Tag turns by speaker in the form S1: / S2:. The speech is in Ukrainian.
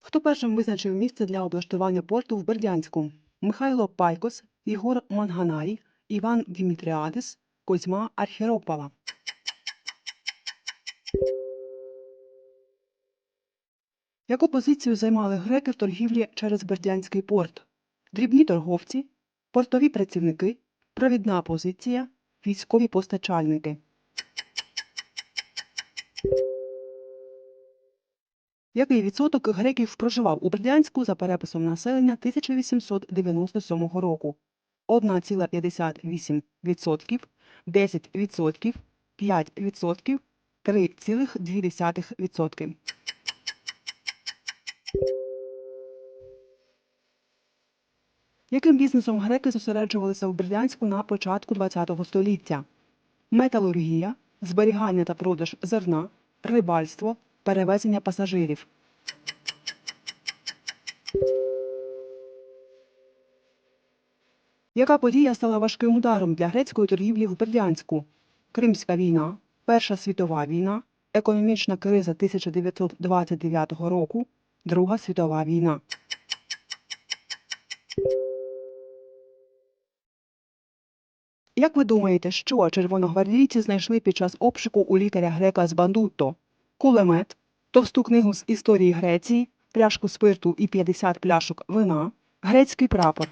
S1: Хто першим визначив місце для облаштування порту в Бердянську? Михайло Пайкос, Ігор Манганай, Іван Дімітріадис, Козьма Архіропала. Яку позицію займали греки в торгівлі через Бердянський порт? Дрібні торговці, портові працівники, провідна позиція, військові постачальники. Який відсоток греків проживав у Бердянську за переписом населення 1897 року? 1,58%, 10%, 5%, 3,2%. Яким бізнесом греки зосереджувалися в Бердянську на початку ХХ століття? Металургія, зберігання та продаж зерна, рибальство, перевезення пасажирів. Яка подія стала важким ударом для грецької торгівлі в Бердянську? Кримська війна, Перша світова війна, економічна криза 1929 року, Друга світова війна. Як ви думаєте, що червоногвардійці знайшли під час обшуку у лікаря грека з Бандутто? Кулемет, товсту книгу з історії Греції, пляшку спирту і 50 пляшок вина, грецький прапор.